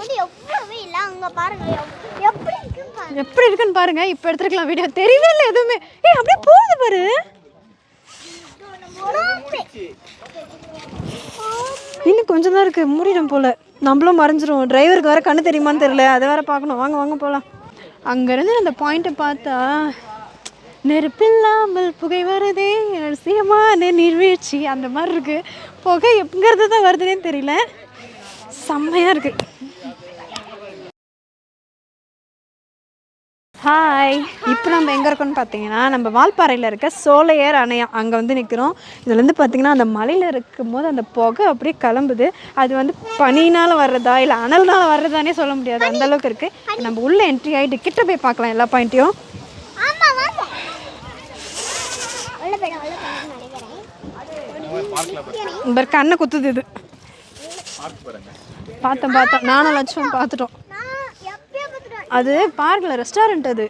வந்து எவ்வளவு இல்லை அங்கே பாருங்க. எப்படி இருக்குன்னு பாருங்க. எப்படி இருக்குன்னு பாருங்க. இப்போ எடுத்துருக்கலாம் வீடியோ தெரியவே இல்லை எதுவுமே. ஏய் அப்படியே போகுது பாரு. இன்னும் கொஞ்சம் தான் இருக்கு. மூடிடும் போல. நம்மளும் மறைஞ்சிரும் டிரைவருக்கு வேற கண்ணு தெரியுமான்னு தெரியல. அதை வேற பார்க்கணும். வாங்க வாங்க போகலாம் அங்கேருந்து அந்த பாயிண்ட்டை பார்த்தா நெருப்பில்லாமல் புகை வருதே ரகசியமான நீர்வீழ்ச்சி அந்த மாதிரி இருக்குது புகை எங்கிறது தான் வருதுன்னே தெரியல. செம்மையாக இருக்குது ஹாய் இப்போ நம்ம எங்கே இருக்கோம்னு பார்த்தீங்கன்னா நம்ம வால்பாறையில் இருக்க சோலையர் அணையம் அங்கே வந்து நிற்கிறோம் இதுலேருந்து பார்த்தீங்கன்னா அந்த மலையில் இருக்கும்போது அந்த புகை அப்படியே கிளம்புது. அது வந்து பனினால் வர்றதா இல்லை அனல்னால வர்றதானே சொல்ல முடியாது. அந்த அளவுக்கு இருக்குது நம்ம உள்ளே என்ட்ரி ஆகிட்டு கிட்ட போய் பார்க்கலாம் எல்லா பாயிண்ட்டையும் இந்த கண்ணை குத்துது இது. பார்த்தோம் பார்த்தோம் நானும் லட்சம் பார்த்துட்டோம். அது பார்க்கில் ரெஸ்டாரண்ட் அது.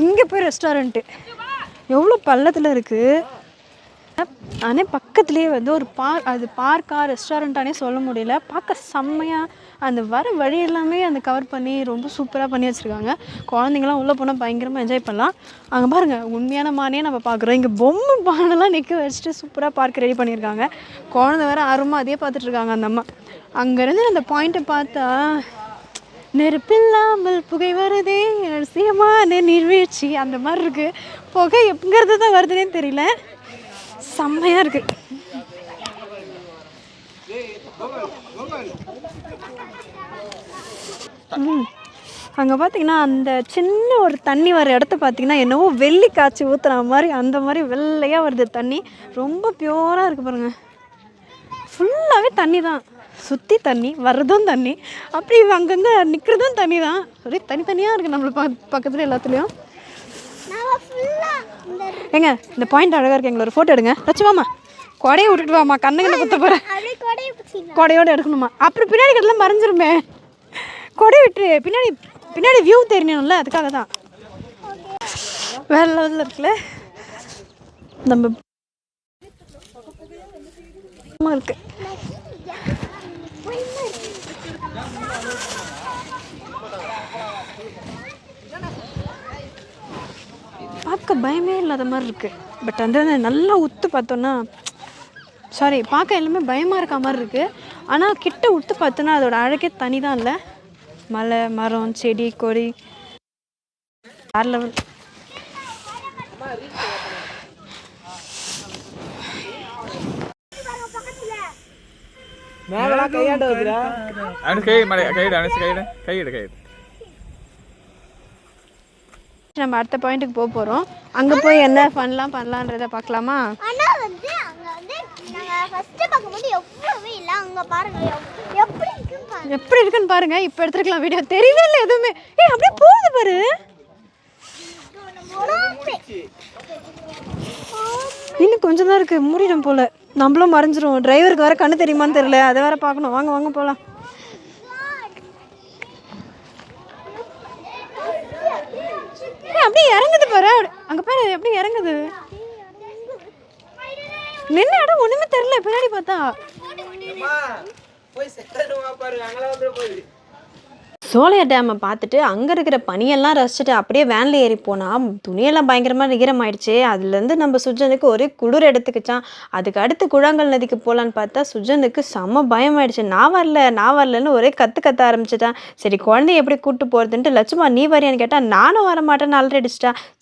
இங்கே போய் ரெஸ்டாரண்ட்டு எவ்வளோ பள்ளத்தில் இருக்குது ஆனால் பக்கத்துலேயே வந்து ஒரு பார்க் அது பார்க்கா ரெஸ்டாரண்ட்டானே சொல்ல முடியல. பார்க்க செம்மையாக அந்த வர வழி எல்லாமே அந்த கவர் பண்ணி ரொம்ப சூப்பராக பண்ணி வச்சுருக்காங்க. குழந்தைங்களாம் உள்ளே போனால் பயங்கரமாக என்ஜாய் பண்ணலாம். அங்கே பாருங்கள் உண்மையான மானே நம்ம பார்க்குறோம். இங்கே பொம்மை பானெல்லாம் நிற்க வச்சுட்டு சூப்பராக பார்க்க ரெடி பண்ணியிருக்காங்க. குழந்தை வேறு ஆர்வமாக அதே பார்த்துட்ருக்காங்க அந்த அம்மா. அங்கேருந்து அந்த பாயிண்ட்டை பார்த்தா நெருப்பில்லாமல் புகை வருதே ரகசியமான நீர்வீழ்ச்சி அந்த மாதிரி இருக்குது புகை எங்கிறது தான் வருதுன்னே தெரியல. செம்மையாக இருக்கு. அங்கே பார்த்தீங்கன்னா அந்த சின்ன ஒரு தண்ணி வர இடத்த பார்த்தீங்கன்னா என்னவோ வெள்ளி காய்ச்சி ஊற்றுற மாதிரி அந்த மாதிரி வெள்ளையாக வருது தண்ணி. ரொம்ப பியூராக இருக்குது பாருங்கள் ஃபுல்லாகவே தண்ணி தான். சுற்றி தண்ணி வர்றதும் தண்ணி. அப்படி அங்கங்கே நிற்கிறதும் தண்ணி தான் ஒரே தனித்தனியாக இருக்குது நம்மளை பா பக்கத்தில் எல்லாத்துலேயும். ஏங்க இந்த பாயிண்ட் அழகாக இருக்கு. எங்களை ஒரு ஃபோட்டோ எடுங்க. வச்சுவாமா கொடையை விட்டுட்டு வாமா கண்ணுங்க குத்த போகிறேன் கொடையோடு எடுக்கணுமா? அப்புறம் பின்னாடி கட்டலாம் மறைஞ்சிருமே. கொடை விட்டு பின்னாடி பின்னாடி வியூ தெரியணும்ல அதுக்காக தான் வேற லெவலில் இருக்குல்ல? நம்ம இருக்கு பார்க்க பயமே இல்லாத மாதிரி இருக்குது பட் வந்து நல்லா உத்து பார்த்தோன்னா சாரி பார்க்க எல்லாமே பயமாக இருக்க மாதிரி இருக்குது ஆனால் கிட்ட உத்து பார்த்தோன்னா அதோட அழகே தனி தான் இல்லை. மலை மரம் செடி கொடி வேறு லெவல் மேலாம் கையாண்ட வைக்கிறா? அனுஷ் கை மலை கையிடு அனுஷ் கையிடு கையிடு கையிடு நம்ம அடுத்த பாயிண்ட்டுக்கு போக போகிறோம் அங்கே போய் என்ன பண்ணலாம் பண்ணலான்றதை பார்க்கலாமா? ஆனால் வந்து அங்கே வந்து நாங்கள் ஃபஸ்ட்டு பார்க்கும்போது எவ்வளவு இல்லை. அங்கே பாருங்க எவ்- எப்படி இருக்குன்னு பாருங்க. எப்படி இருக்குன்னு பாருங்க. இப்போ எடுத்துருக்கலாம் வீடியோ தெரியவே இல்லை எதுவுமே. ஏய் அப்படியே போகுது பாரு. இன்னும் கொஞ்சம் தான் இருக்குது மூடிடும் போல. நம்மளும் மறைஞ்சிரும் டிரைவருக்கு வேற கண்ணு தெரியுமான்னு தெரியல. அதை வேற பார்க்கணும். வாங்க வாங்க போகலாம் அப்படியே இறங்குது பாரு. அங்கே பாரு அப்படியே இறங்குது. நின்ன இடம் ஒன்றுமே தெரியல. பின்னாடி பார்த்தா. போய் செட்டனுவா பாரு. அங்கெல்லாம் வந்து போய் சோலையார் டேமை பார்த்துட்டு அங்கே இருக்கிற பனியெல்லாம் ரசிச்சுட்டு அப்படியே வேனில் ஏறி போனால் துணியெல்லாம் பயங்கரமாக ஈரமாயிடுச்சு அதுலேருந்து நம்ம சுஜனுக்கு ஒரே குளிர் எடுத்துக்கிச்சான் அதுக்கு அடுத்து குழாங்கல் நதிக்கு போகலான்னு பார்த்தா சுஜனுக்கு செம்ம பயமாயிடுச்சு. நான் வரல நான் வரலன்னு ஒரே கற்று கத்த ஆரம்பிச்சிட்டான். சரி குழந்தைய எப்படி கூப்பிட்டு போகிறதுன்ட்டு லட்சுமா நீ வரியான்னு கேட்டால் நானும் வர மாட்டேன்னு அலறி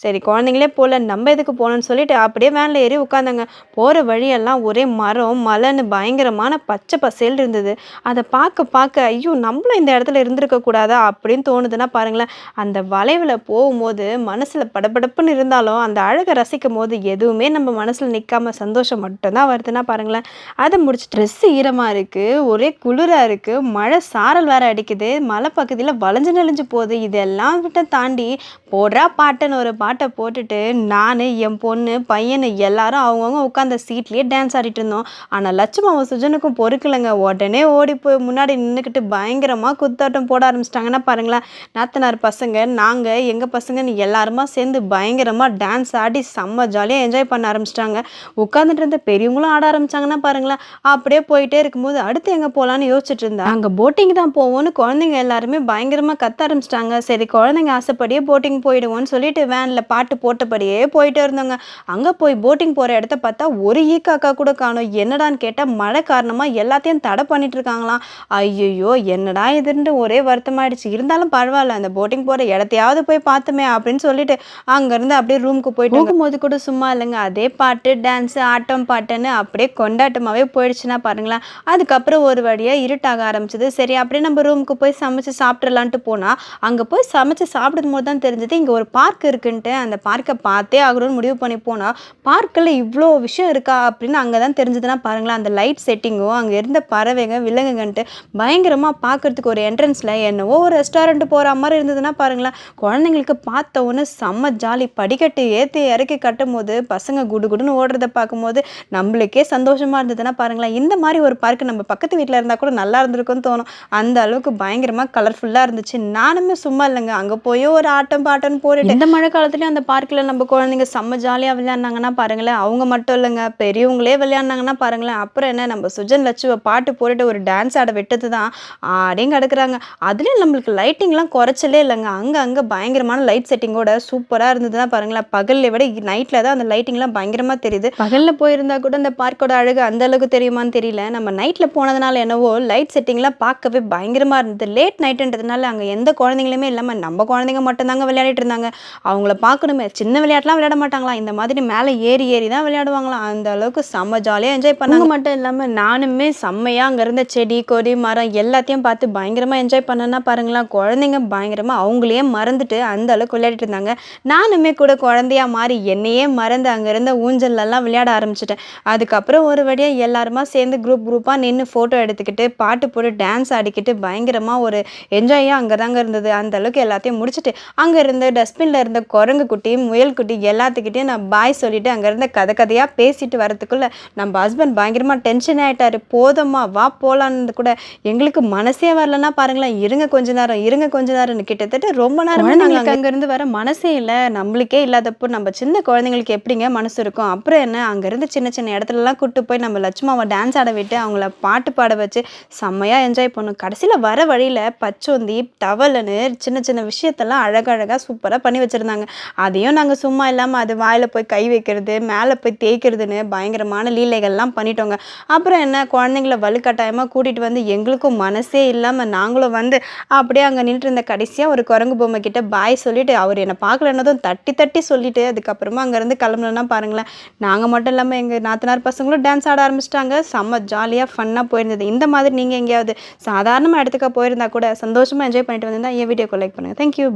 சரி குழந்தைங்களே போகல நம்ம எதுக்கு போகணும்னு சொல்லிட்டு அப்படியே வேனில் ஏறி உட்காந்தாங்க போகிற வழியெல்லாம் ஒரே மரம் மலைன்னு பயங்கரமான பச்சை பசேல் இருந்தது. அதை பார்க்க பார்க்க ஐயோ நம்மளும் இந்த இடத்துல இருந்திருக்கக்கூடாது கூடாதா அப்படின்னு தோணுதுன்னா பாருங்களேன் அந்த வளைவில் போகும்போது மனசில் படபடப்புன்னு இருந்தாலும் அந்த அழகை ரசிக்கும் போது எதுவுமே நம்ம மனசில் நிற்காம சந்தோஷம் மட்டும்தான் வருதுன்னா பாருங்களேன் அதை முடிச்சு ட்ரெஸ்ஸு ஈரமாக இருக்குது ஒரே குளிராக இருக்குது மழை சாரல் வேற அடிக்குது மலை பகுதியில் வளைஞ்சு நெளிஞ்சு போகுது இதெல்லாம் விட்ட தாண்டி போடுறா பாட்டுன்னு ஒரு பாட்டை போட்டுட்டு நான் என் பொண்ணு பையனு எல்லாரும் அவங்கவுங்க உட்காந்த சீட்லேயே டான்ஸ் ஆடிட்டு இருந்தோம். ஆனால் லட்சுமாவும் சுஜனுக்கும் பொறுக்கலைங்க உடனே ஓடி போய் முன்னாடி நின்றுக்கிட்டு பயங்கரமாக குத்தாட்டம் போட ஆரம்பிச்சு ஆரம்பிச்சிட்டாங்கன்னா பாருங்களேன் நாத்தனார் பசங்க நாங்கள் எங்கள் பசங்கன்னு எல்லாருமா சேர்ந்து பயங்கரமாக டான்ஸ் ஆடி செம்ம ஜாலியாக என்ஜாய் பண்ண ஆரம்பிச்சிட்டாங்க. உட்காந்துட்டு இருந்த பெரியவங்களும் ஆட ஆரம்பிச்சாங்கன்னா பாருங்களேன் அப்படியே போயிட்டே இருக்கும்போது அடுத்து எங்கே போகலான்னு யோசிச்சுட்டு இருந்தா அங்கே போட்டிங் தான் போவோம்னு குழந்தைங்க எல்லாருமே பயங்கரமாக கத்த ஆரம்பிச்சிட்டாங்க. சரி குழந்தைங்க ஆசைப்படியே போட்டிங் போயிடுவோம்னு சொல்லிட்டு வேனில் பாட்டு போட்டபடியே போயிட்டே இருந்தோங்க. அங்கே போய் போட்டிங் போகிற இடத்த பார்த்தா ஒரு ஈக்காக்கா கூட காணும். என்னடான்னு கேட்டால் மழை காரணமாக எல்லாத்தையும் தடை பண்ணிட்டு இருக்காங்களாம். ஐயோ என்னடா இதுன்ட்டு ஒரே ஆயிடுச்சு இருந்தாலும் பரவாயில்ல அந்த போட்டிங் போகிற இடத்தையாவது போய் பார்த்துமே அப்படின்னு சொல்லிட்டு அங்கேருந்து அப்படியே ரூமுக்கு போயிட்டு போகும்போது கூட சும்மா இல்லைங்க. அதே பாட்டு டான்ஸு ஆட்டம் பாட்டுன்னு அப்படியே கொண்டாட்டமாகவே போயிடுச்சுன்னா பாருங்களேன். அதுக்கப்புறம் ஒரு வழியாக இருட்டாக ஆரம்பிச்சது. சரி அப்படியே நம்ம ரூமுக்கு போய் சமைச்சு சாப்பிட்றலான்ட்டு போனால் அங்கே போய் சமைச்சு சாப்பிடும் போது தான் தெரிஞ்சது இங்கே ஒரு பார்க் இருக்குன்ட்டு. அந்த பார்க்கை பார்த்தே ஆகணும்னு முடிவு பண்ணி போனால் பார்க்கில் இவ்வளோ விஷயம் இருக்கா அப்படின்னு அங்கே தான் தெரிஞ்சதுன்னா பாருங்களேன். அந்த லைட் செட்டிங்கும் அங்கே இருந்த பறவைங்க விலங்குங்கன்ட்டு பயங்கரமாக பார்க்கறதுக்கு ஒரு என்ட்ரன்ஸில் என்னவோ ஒரு ரெஸ்டாரண்ட் போகிற மாதிரி இருந்ததுன்னா பாருங்களேன் குழந்தைங்களுக்கு பார்த்த ஒன்று செம்ம ஜாலி படிக்கட்டு ஏற்றி இறக்கி கட்டும் போது பசங்க குடு குடுன்னு ஓடுறத பார்க்கும்போது நம்மளுக்கே சந்தோஷமாக இருந்ததுன்னா பாருங்களேன் இந்த மாதிரி ஒரு பார்க்கு நம்ம பக்கத்து வீட்டில் இருந்தால் கூட நல்லா இருந்திருக்கும்னு தோணும். அந்த அளவுக்கு பயங்கரமாக கலர்ஃபுல்லாக இருந்துச்சு. நானுமே சும்மா இல்லைங்க. அங்கே போய் ஒரு ஆட்டம் பாட்டம்னு போட்டுட்டு இந்த மழை காலத்துலேயும் அந்த பார்க்கில் நம்ம குழந்தைங்க செம்ம ஜாலியாக விளையாடினாங்கன்னா பாருங்களேன் அவங்க மட்டும் இல்லைங்க பெரியவங்களே விளையாடினாங்கன்னா பாருங்களேன். அப்புறம் என்ன நம்ம சுஜன் லட்சுவ பாட்டு போட்டுட்டு ஒரு டான்ஸ் ஆட விட்டது தான் ஆடியும் கிடக்குறாங்க. அதுலேயும் நம்மளுக்கு லைட்டிங்லாம் குறைச்சலே இல்லைங்க. அங்கே அங்கே பயங்கரமான லைட் செட்டிங்கோட சூப்பராக இருந்ததுன்னா பாருங்களேன் பகலில் விட நைட்டில் தான் அந்த லைட்டிங்லாம் பயங்கரமாக தெரியுது. பகலில் போயிருந்தா கூட அந்த பார்க்கோட அழகு அந்த அளவுக்கு தெரியுமான்னு தெரியல. நம்ம நைட்டில் போனதுனால என்னவோ லைட் செட்டிங்லாம் பார்க்கவே பயங்கரமாக இருந்தது. லேட் நைட்டுன்றதுனால அங்கே எந்த குழந்தைங்களுமே இல்லாமல் நம்ம குழந்தைங்க மட்டும்தாங்க விளையாடிட்டு இருந்தாங்க. அவங்கள பார்க்கணுமே சின்ன விளையாட்டுலாம் விளையாட மாட்டாங்களா இந்த மாதிரி மேலே ஏறி ஏறி தான் விளையாடுவாங்களாம். அந்த அளவுக்கு செம்ம ஜாலியாக என்ஜாய் பண்ணாங்க. மட்டும் இல்லாமல் நானுமே செம்மையாக அங்கே இருந்த செடி கொடி மரம் எல்லாத்தையும் பார்த்து பயங்கரமாக என்ஜாய் பண்ணேன்னா பாருங்களேன் குழந்தைங்க பயங்கரமாக அவங்களையே மறந்துட்டு அந்த அளவுக்கு விளையாடிட்டு இருந்தாங்க. நானுமே கூட குழந்தையா மாறி என்னையே மறந்து அங்கே இருந்த ஊஞ்சல்லலாம் விளையாட ஆரம்பிச்சிட்டேன். அதுக்கப்புறம் ஒரு வழியாக எல்லாருமா சேர்ந்து குரூப் குரூப்பாக நின்று ஃபோட்டோ எடுத்துக்கிட்டு பாட்டு போட்டு டான்ஸ் ஆடிக்கிட்டு பயங்கரமாக ஒரு என்ஜாயாக அங்கே தாங்க இருந்தது. அந்த அளவுக்கு எல்லாத்தையும் முடிச்சுட்டு அங்கே இருந்த டஸ்ட்பினில் இருந்த குரங்கு குட்டி முயல் குட்டி எல்லாத்துக்கிட்டையும் நான் பாய் சொல்லிட்டு அங்கே இருந்த கதை கதையாக பேசிட்டு வரதுக்குள்ளே நம்ம ஹஸ்பண்ட் பயங்கரமாக டென்ஷன் ஆகிட்டாரு போதும்மா வா போகலான்னு கூட எங்களுக்கு மனசே வரலன்னா பாருங்களேன் இருங்க கொஞ்ச நேரம் இருங்க கொஞ்ச நேரம்னு கிட்டத்தட்ட ரொம்ப நேரம் நாங்கள் அங்கேருந்து வர மனசே இல்லை. நம்மளுக்கே இல்லாதப்போ நம்ம சின்ன குழந்தைங்களுக்கு எப்படிங்க மனசு இருக்கும்? அப்புறம் என்ன? அங்கேருந்து சின்ன சின்ன இடத்துலலாம் கூட்டு போய் நம்ம லட்சுமாவை டான்ஸ் ஆட விட்டு அவங்கள பாட்டு பாட வச்சு செம்மையாக என்ஜாய் பண்ணோம். கடைசியில் வர வழியில் பச்சோந்தி டவலுன்னு சின்ன சின்ன விஷயத்தெல்லாம் அழகழகாக சூப்பராக பண்ணி வச்சுருந்தாங்க. அதையும் நாங்கள் சும்மா இல்லாமல் அது வாயில் போய் கை வைக்கிறது மேலே போய் தேய்க்கிறதுன்னு பயங்கரமான லீலைகள்லாம் பண்ணிட்டோங்க. அப்புறம் என்ன? குழந்தைங்கள வலுக்கட்டாயமாக கூட்டிகிட்டு வந்து எங்களுக்கும் மனசே இல்லாமல் நாங்களும் வந்து அப்படியே அங்கே நின்றுட்டு இருந்த கடைசியாக ஒரு குரங்கு பொம்மை கிட்ட பாய் சொல்லிட்டு அவர் என்னை பார்க்கலன்னதும் தட்டி தட்டி சொல்லிட்டு அதுக்கப்புறமா அங்கேருந்து கிளம்புனா பாருங்களேன். நாங்கள் மட்டும் இல்லாமல் எங்கள் நாத்தனார் பசங்களும் டான்ஸ் ஆட ஆரம்பிச்சிட்டாங்க. செம்ம ஜாலியாக ஃபன்னாக போயிருந்தது. இந்த மாதிரி நீங்கள் எங்கேயாவது சாதாரணமாக இடத்துக்கு போயிருந்தா கூட சந்தோஷமாக என்ஜாய் பண்ணிட்டு வந்திருந்தா என் வீடியோக்கு லைக் பண்ணுங்கள் தேங்க்யூ